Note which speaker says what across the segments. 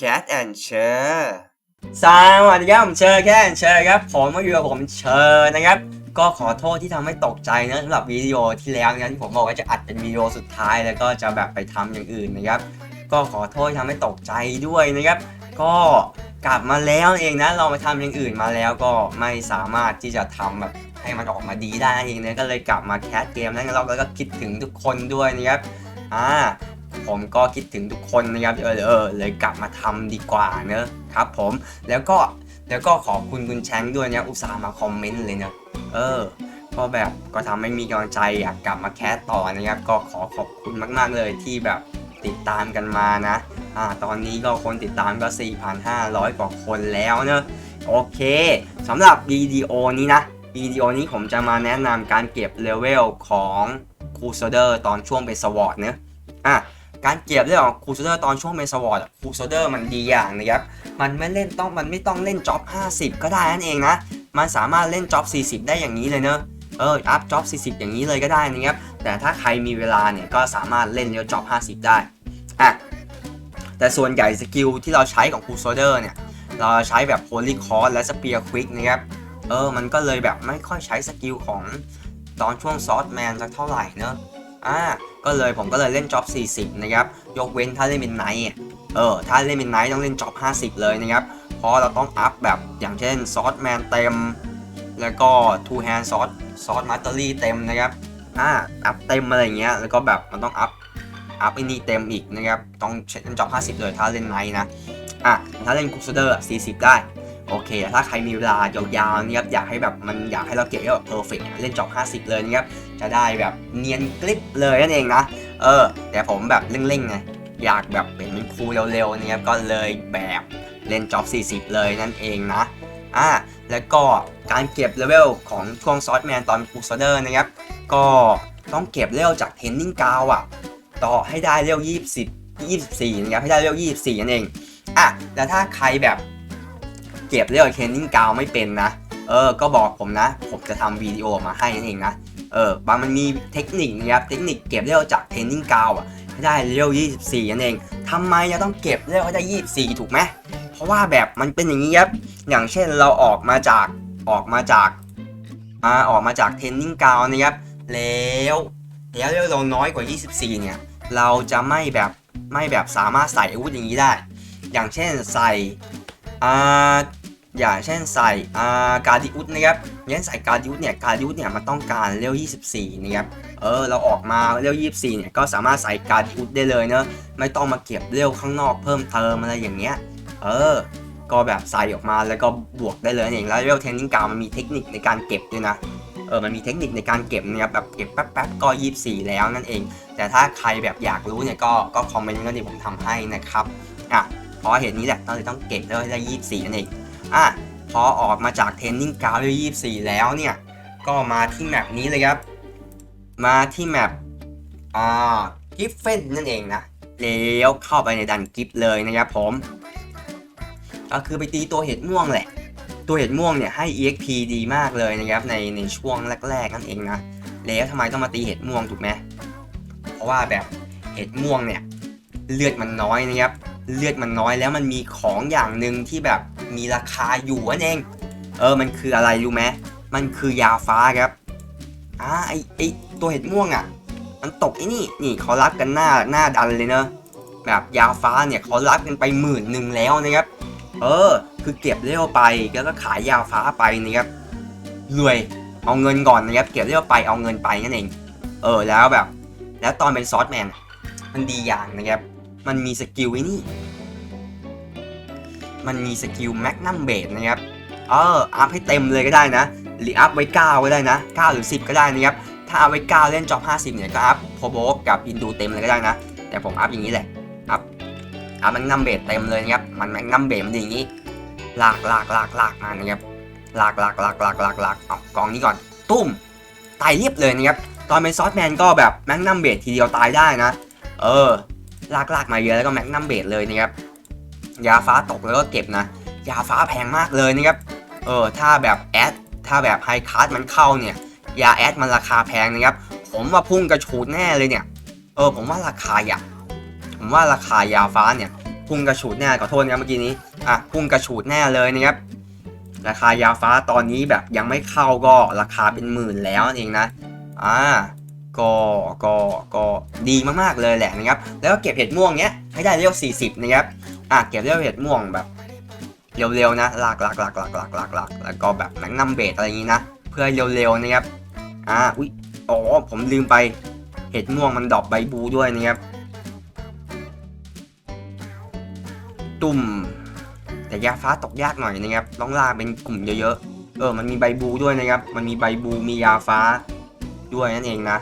Speaker 1: Cat and Cher สวัสดีครับผมเชอร์แค่เชอร์ครับผมมาอยู่กับผมเชอร์นะครับ ก็ขอโทษที่ทำให้ตกใจนะสำหรับวิดีโอที่แล้วนะที่ผมบอกว่าจะอัดเป็นวิดีโอสุดท้ายแล้วก็จะแบบไปทำอย่างอื่นนะครับ ก็ขอโทษที่ทำให้ตกใจด้วยนะครับ ก็กลับมาแล้วเองนะเรามาทำอย่างอื่นมาแล้วก็ไม่สามารถที่จะทำแบบให้มันออกมาดีได้เองนะก็เลยกลับมาแคสเกมนั้นแล้วก็คิดถึงทุกคนด้วยนะครับอ่า ผมก็คิดถึงทุกคนนะครับเออเออเลยกลับมาทำดีกว่าเนอะครับผมแล้วก็แล้วก็ขอบคุณคุณแชงด้วยนะอุตส่าห์มาคอมเมนต์เลยเนะเออก็แบบก็ทำให้มีกำลังใจอยากกลับมาแคสต่อนะครับก็ขอขอบคุณมาก ๆ เลยที่แบบติดตามกันมานะอ่าตอนนี้ก็คนติดตามก็ 4,500 กว่าคนแล้วเนอะโอเคสำหรับวิดีโอนี้นะวิดีโอนี้ผมจะมาแนะนำการเก็บเลเวลของคูซเดอร์ตอนช่วงเป็นสวอตเนอะอะ การเก็บเรื่องของครูโซเดอร์ตอนช่วงเมสวอร์ดครูโซเดอร์มันดีอย่างนะครับมันไม่เล่นต้องมันไม่ต้องเล่นจ็อบ50 ก็ได้นั่นเองนะ มันสามารถเล่นจ็อบ40 ได้อย่างนี้เลยเนอะเอออัพจ็อบ40 อย่างนี้เลยก็ได้นะครับแต่ถ้าใครมีเวลาเนี่ยก็สามารถเล่นเลี้ยวจ็อบ50 ได้อะแต่ส่วนใหญ่สกิลที่เราใช้ของครูโซเดอร์เนี่ยเราใช้แบบโพลีคอร์และสเปียร์ควิกนะครับเออมันก็เลยแบบไม่ค่อยใช้สกิลของตอนช่วงซอสแมนสักเท่าไหร่เนอะ อ่าก็เลยผมก็เลยเล่นจ็อบ 40 นะครับ ยกเว้นถ้าเล่นเป็นไนท์เออ ถ้าเล่นเป็นไนท์ต้องเล่นจ็อบ 50 เลยนะครับ เพราะเราต้องอัพแบบอย่างเช่นซอสแมนเต็ม แล้วก็ทูแฮนด์ซอสซอสมาสเตอรี่เต็มนะครับอ่าอัพเต็มอะไรเงี้ยแล้วก็แบบมันต้องอัพอัพไอ้นี่เต็มอีกนะครับ ต้องเล่นจ็อบ 50 เลยถ้าเล่นไนท์นะอะถ้าเล่นคูสเดอร์40 ได้ โอเค ถ้าใครมีเวลายาวๆนะครับอยากให้แบบมันอยากให้เราเก็บได้แบบเพอร์เฟกเล่นจ็อบ 50 เลยนะครับจะได้แบบเนียนกริบเลยนั่นเองนะเออ แต่ผมแบบเร่งๆไงอยากแบบเป็นครูเร็วๆนะครับก็เลยแบบเล่นจ็อบ 40 เลยนั่นเองนะอ่าแล้วก็การเก็บเลเวลของช่วงซอสแมนตอนคูซเดอร์นะครับก็ต้องเก็บเลเวลจากเทนนิ่งกาวอะต่อให้ได้เลเวล20 24นะครับให้ได้เลเวล24นั่นเองอะแล้วถ้าใครแบบ เก็บเลเวลเทนนิ่งกาวไม่เป็นนะ เออ ก็บอกผมนะ ผมจะทำวิดีโอมาให้นั่นเองนะ เออบางมันมีเทคนิคนะครับ เทคนิคเก็บเร็วจากเทรนนิ่งกาวอะได้เร็ว24นั่นเองทำไมจะต้องเก็บเร็วให้ได้ 24 ถูกไหมเพราะว่าแบบมันเป็นอย่างนี้ครับ อย่างเช่นเราออกมาจากออกมาจากอ่าออกมาจากเทรนนิ่งกาวนะครับ แล้วแล้วเร็วเราน้อยกว่า 24 เนี่ย เราจะไม่แบบไม่แบบสามารถใส่อาวุธอย่างนี้ได้ อย่างเช่นใส่อ่า อย่างเช่นใส่การดิอุสนะครับอย่างเช่นใส่การดิอุสเนี่ยการดิอุสเนี่ยมันต้องการเร็ว24นะครับเออเราออกมาเร็ว24เนี่ยก็สามารถใส่การดิอุสได้เลยเนอะไม่ต้องมาเก็บเร็วข้างนอกเพิ่มเติมอะไรอย่างเงี้ยเออก็แบบใส่ออกมาแล้วก็บวกได้เลยนั่นเองแล้วเร็วเทนนิงกาวมันมีเทคนิคในการเก็บด้วยนะเออมันมีเทคนิคในการเก็บนะครับแบบเก็บแป๊บๆก็ 24 แล้วนั่นเอง แต่ถ้าใครแบบอยากรู้เนี่ยก็ก็คอมเมนต์ก็ดีผมทำให้นะครับอะเพราะเหตุนี้แหละต้องเลยต้องเก็บแล้วได้24นั่นเอง อะพอออกมาจากเทรนนิ่งกราวด์ได้24แล้วเนี่ยก็มาที่แมปนี้เลยครับ มาที่แมปอ่ากิฟเฟนนั่นเองนะแล้วเข้าไปในดันกิฟเลยนะครับผมก็คือไปตีตัวเห็ดม่วงแหละ ตัวเห็ดม่วงเนี่ยให้ EXP ดีมากเลยนะครับในในช่วงแรกๆนั่นเองนะแล้วทำไมต้องมาตีเห็ดม่วงถูกไหมเพราะว่าแบบเห็ดม่วงเนี่ยเลือดมันน้อยนะครับเลือดมันน้อยแล้วมันมีของอย่างหนึ่งที่แบบ มีราคาอยู่นั่นเอง เออมันคืออะไรรู้ไหมมันคือยาฟ้าครับอ่าไอไอตัวเห็ดม่วงอะ มันตกไอ้นี่นี่เขารับกันหน้าหน้าดันเลยเนอะแบบยาฟ้าเนี่ยเขารับกันไปหมื่นหนึ่งแล้วนะครับ เออ คือเก็บเร็วไปแล้วก็ขายยาฟ้าไปนะครับรวยเอาเงินก่อนนะครับเก็บเร็วไปเอาเงินไปนั่นเอง เออแล้วแบบ แล้วตอนเป็นซอสแมนมันดีอย่างนะครับ มันมีสกิลไอ้นี่ มันมีสกิลแมกนัมเบดนะครับเอออัพให้เต็มเลยก็ได้นะ หรืออัพไว้ 9 ก็ได้นะ 9 หรือ 10 ก็ได้นะครับ ถ้าเอาไว้ 9 เล่นจอบ50 เนี่ยก็อัพโพโบกับอินดูเต็มเลยก็ได้นะ แต่ผมอัพอย่างนี้แหละ อัพ อัพแมกนัมเบดเต็มเลยนะครับ มันแมกนัมเบดมันอย่างนี้ ลากลากลากลากมานะครับ ลากลากลากลากลากลากเอากองนี้ก่อน ตุ้ม ตายเรียบเลยนะครับ ตอนเป็นซอสแมนก็แบบแมกนัมเบดทีเดียวตายได้นะ เออ ลากลากมาเยอะแล้วก็แมกนัมเบดเลยนะครับ ยาฟ้าตกแล้วก็เก็บนะ ยาฟ้าแพงมากเลยนะครับ เออ ถ้าแบบแอด ถ้าแบบไฮคาร์ดมันเข้าเนี่ย ยาแอดมันราคาแพงนะครับ ผมว่าพุ่งกระชูดแน่เลยเนี่ย เออ ผมว่าราคาอยากผมว่าราคายาฟ้าเนี่ย พุ่งกระฉูดแน่ขอโทษนะครับเมื่อกี้นี้ อะ พุ่งกระฉูดแน่เลยนะครับ ราคายาฟ้าตอนนี้แบบยังไม่เข้าก็ราคาเป็นหมื่นแล้วเองนะ อ่าก็ก็ก็ดีมากๆเลยแหละนะครับ แล้วก็เก็บเห็ดม่วงเนี้ยให้ได้เร็ว40 นะครับ อะเก็บเร็วเห็ดม่วงแบบเร็วๆนะลากลากลากลากลากลากลากแล้วก็แบบแมงนัมเบดอะไรอย่างนี้นะ เพื่อเร็วๆนะครับอ่าอุ้ยอ๋อผมลืมไป เห็ดม่วงมันดอกใบบูด้วยนะครับตุ่มแต่ยาฟ้าตกยากหน่อยนะครับต้องลากเป็นกลุ่มเยอะๆเออมันมีใบบูด้วยนะครับ มันมีใบบูมียาฟ้าด้วยนั่นเองนะ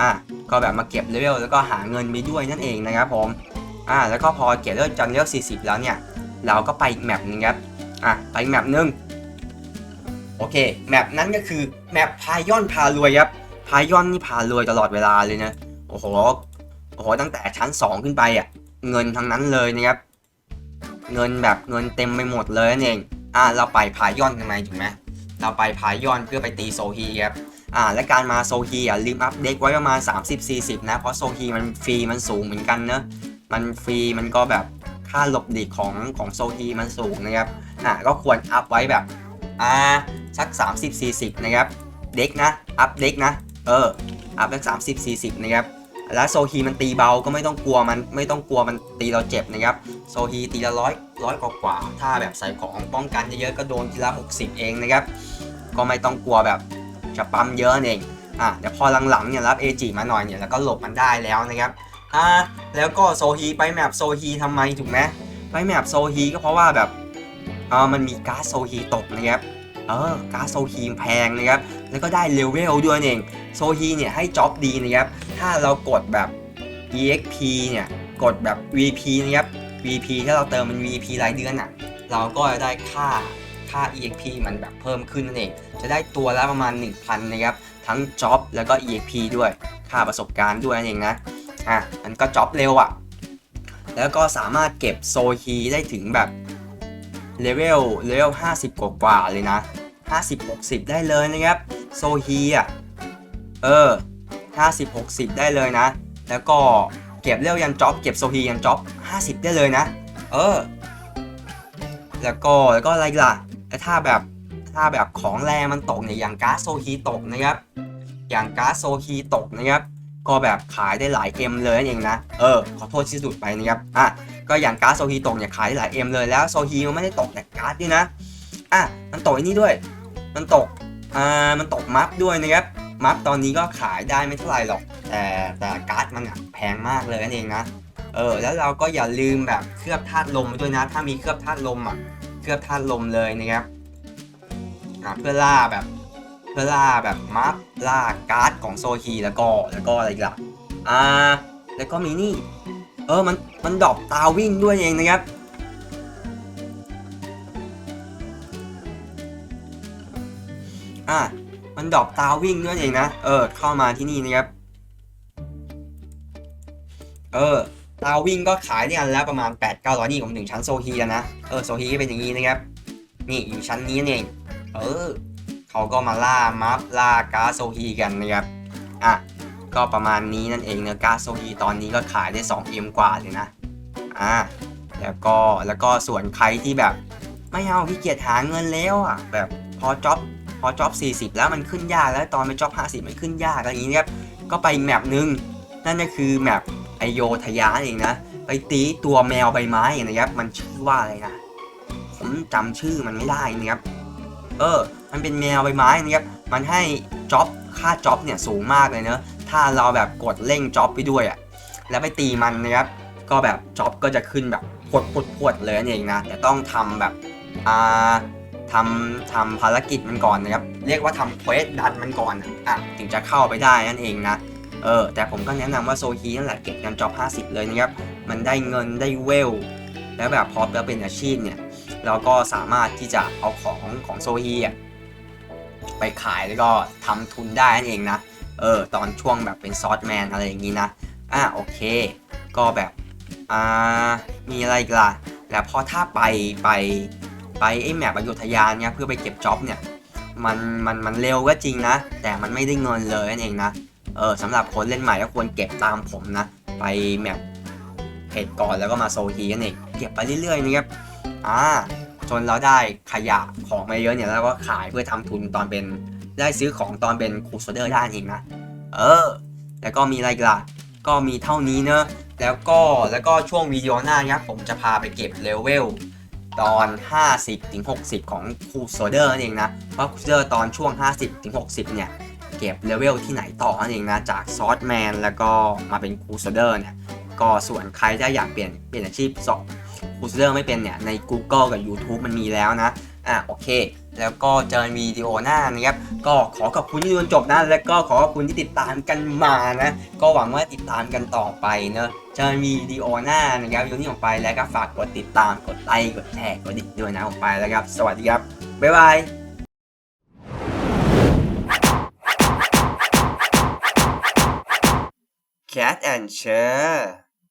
Speaker 1: อะก็แบบมาเก็บเลเวลแล้วก็หาเงินไปด้วยนั่นเองนะครับผม อ่าแล้วก็พอเก็บเลเวลจนเลเวล40 แล้วเนี่ย เราก็ไปอีกแมปหนึงครับอะไปอีกแมปหนึงโอเคแมปนั้นก็คือแมปพายอนพารวยครับพายอนนี่พารวยตลอดเวลาเลยนะโอ้โหโอ้โหตั้งแต่ชั้น 2 ขึ้นไปอะเงินทั้งนั้นเลยนะครับเงินแบบเงินเต็มไปหมดเลยนั่นเองอ่าเราไปพายอนทำไมถูกไหมเราไปพายอนเพื่อไปตีโซฮีครับอ่าและการมาโซฮีอะลืมอัปเดตไว้ประมาณ 30-40 นะ เพราะโซฮีมันฟรีมันสูงเหมือนกันเนอะ มันฟรีมันก็แบบค่าหลบหลีกของของโซฮีมันสูงนะครับอ่าก็ควรอัพไว้แบบอ่าสัก 30-40 นะครับ เด็กนะ อัพเด็กนะ เออ อัพสัก30-40 นะครับ แล้วโซฮีมันตีเบาก็ไม่ต้องกลัวมันไม่ต้องกลัวมันตีเราเจ็บนะครับ โซฮีตีละร้อยร้อยกว่าถ้าแบบใส่ของป้องกันเยอะๆก็โดนทีละ 60 เองนะครับ ก็ไม่ต้องกลัวแบบจะปั๊มเยอะนั่นเองอะเดี๋ยวพอหลังๆเนี่ยรับเอจิมาหน่อยเนี่ยแล้วก็หลบมันได้แล้วนะครับ อ่าแล้วก็โซฮีไปแมปโซฮีทำไมถูกไหมไปแมปโซฮีก็เพราะว่าแบบเออมันมีการ์ดโซฮีตกนะครับเออการ์ดโซฮีแพงนะครับแล้วก็ได้เลเวลด้วยเองโซฮีเนี่ยให้จ็อบดีนะครับถ้าเรากดแบบ exp เนี่ยกดแบบ vp นะครับ vp ถ้าเราเติมเป็น vp รายเดือนอะเราก็จะได้ค่าค่า exp มันแบบเพิ่มขึ้นนั่นเองจะได้ตัวละประมาณ 1,000 นะครับ ทั้งจ็อบแล้วก็ exp ด้วย ค่าประสบการณ์ด้วยนั่นเองนะ อะมันก็จ็อบเร็วอะ แล้วก็สามารถเก็บโซฮีได้ถึงแบบเลเวลเลเวล50 กว่ากว่าเลยนะ 50 60 ได้เลยนะครับ โซฮีอะ เออ 50 60 ได้เลยนะ แล้วก็เก็บเร็วยันจ็อบเก็บโซฮียันจ็อบ50 ได้เลยนะ เออ แล้วก็แล้วก็อะไรล่ะแล้วถ้าแบบถ้าแบบของแรงมันตกเนี่ยอย่างก๊าซโซฮีตกนะครับ อย่างก๊าซโซฮีตกนะครับ ก็แบบขายได้หลายเอ็มเลยนั่นเองนะ เออ ขอโทษที่สุดไปนะครับ อะ ก็อย่างก๊าซโซฮีตกเนี่ยขายได้หลายเอ็มเลยแล้วโซฮีมันไม่ได้ตกแต่ก๊าซด้วยนะ อะ มันตกไอ้นี่ด้วย มันตก อ่า มันตกมัฟด้วยนะครับ มัฟตอนนี้ก็ขายได้ไม่เท่าไหร่หรอก แต่แต่การ์ดมันอะแพงมากเลยนั่นเองนะ เออ แล้วเราก็อย่าลืมแบบเคลือบธาตุลมไปด้วยนะ ถ้ามีเคลือบธาตุลมอะ เคลือบธาตุลมเลยนะครับ อ่าเพื่อล่าแบบ เพื่อล่าแบบมัฟล่าการ์ดของโซฮีแล้วก็แล้วก็อะไรอีกล่ะอ่าแล้วก็มีนี่เออมันมันดรอปตาวิ่งด้วยเองนะครับอะมันดรอปตาวิ่งด้วยเองนะเออเข้ามาที่นี่นะครับเออตาวิ่งก็ขายได้อันละประมาณ 8 9 0 0นี่ผมถึงชั้นโซฮีแล้วนะเออโซฮีก็เป็นอย่างนี้นะครับนี่อยู่ชั้นนี้นั่เองเออ เขาก็มาล่ามัฟล่ากาโซฮีกันนะครับอะก็ประมาณนี้นั่นเองเนื้อกาโซฮีตอนนี้ก็ขายได้ 2M กว่าเลยนะอะแล้วก็แล้วก็ส่วนใครที่แบบ ไม่เอาพี่เกียจหาเงินแล้วอะแบบพอจ็อบพอจ็อบ40 แล้วมันขึ้นยากแล้วตอนไปจ็อบ50 มันขึ้นยากอะไรอย่างนี้ครับก็ไปอีกแมปหนึ่งนั่นก็คือแมปไอโยธยาเองนะไปตีตัวแมวใบไม้นะครับมันชื่อว่าอะไรนะผมจำชื่อมันไม่ได้นะครับเออ มันเป็นแมวใบไม้นะครับมันให้จ็อบค่าจ็อบเนี่ยสูงมากเลยเนอะถ้าเราแบบกดเร่งจ็อบไปด้วยอะ่ะแล้วไปตีมันนะครับก็แบบจ็อบก็จะขึ้นแบบพวดพวดพวดเลยนั่นเองนะแต่ต้องทำแบบอ่าทำทำภารกิจมันก่อนนะครับเรียกว่าทำเควสดันมันก่อนอะถึงจะเข้าไปได้นั่นเองนะเออแต่ผมก็แนะนำว่าโซฮีนั่นแหละเก็บกันจ็อบ50 เลยนะครับมันได้เงินได้เวล แล้วแบบพอเราเป็นอาชีพเนี่ยเราก็สามารถที่จะเอาของของโซฮีอะ ไปขายแล้วก็ทำทุนได้นั่นเองนะ เออ ตอนช่วงแบบเป็นซอสแมนอะไรอย่างนี้นะ อะโอเค ก็แบบ อ่า มีอะไรอีกล่ะ แล้วพอถ้าไปไปไปไอ้แมปอยุธยาเนี่ยเพื่อไปเก็บจ็อบเนี่ย มันมันมันเร็วก็จริงนะ แต่มันไม่ได้เงินเลยนั่นเองนะ เออสำหรับคนเล่นใหม่ก็ควรเก็บตามผมนะ ไปแมปเพจก่อนแล้วก็มาโซทีกันเอง เก็บไปเรื่อยๆนะครับ อ่า นเราได้ขยะของมาเยอะเนี่ยแล้วก็ขายเพื่อทำทุนตอนเป็นได้ซื้อของตอนเป็นครูโซเดอร์ได้เองนะเออ แล้วก็มีอะไรกล่ะก็มีเท่านี้เนอะแล้วก็แล้วก็ช่วงวิดีโอหน้านะครับผมจะพาไปเก็บเลเวลตอน 50ถึง60 ของครูโซเดอร์นั่นเองนะว่าะครูโซเดอร์ตอนช่วง 50ถึง60 เนี่ย เก็บเลเวลที่ไหนต่อนั่นเองนะจากซอสแมนแล้วก็มาเป็นครูโซเดอร์เนี่ยก็ส่วนใครที่อยากเปลี่ยนเปลี่ยนอาชีพสอบ คูโซเดอร์ไม่เป็นเนี่ยใน Google กับ YouTube มันมีแล้วนะ อะโอเค แล้วก็เจอวิดีโอหน้านะครับ ก็ขอขอบคุณที่ดูจนจบนะ แล้วก็ขอขอบคุณที่ติดตามกันมานะ ก็หวังว่าติดตามกันต่อไปเนอะเจอวิดีโอหน้านะครับวิดีโอนี้ออกไปแล้วก็ฝากกดติดตาม กดไลค์ กดแชร์ กดดิ่งด้วยนะออกไปแล้วครับ สวัสดีครับ บ๊ายบาย Cat and Chair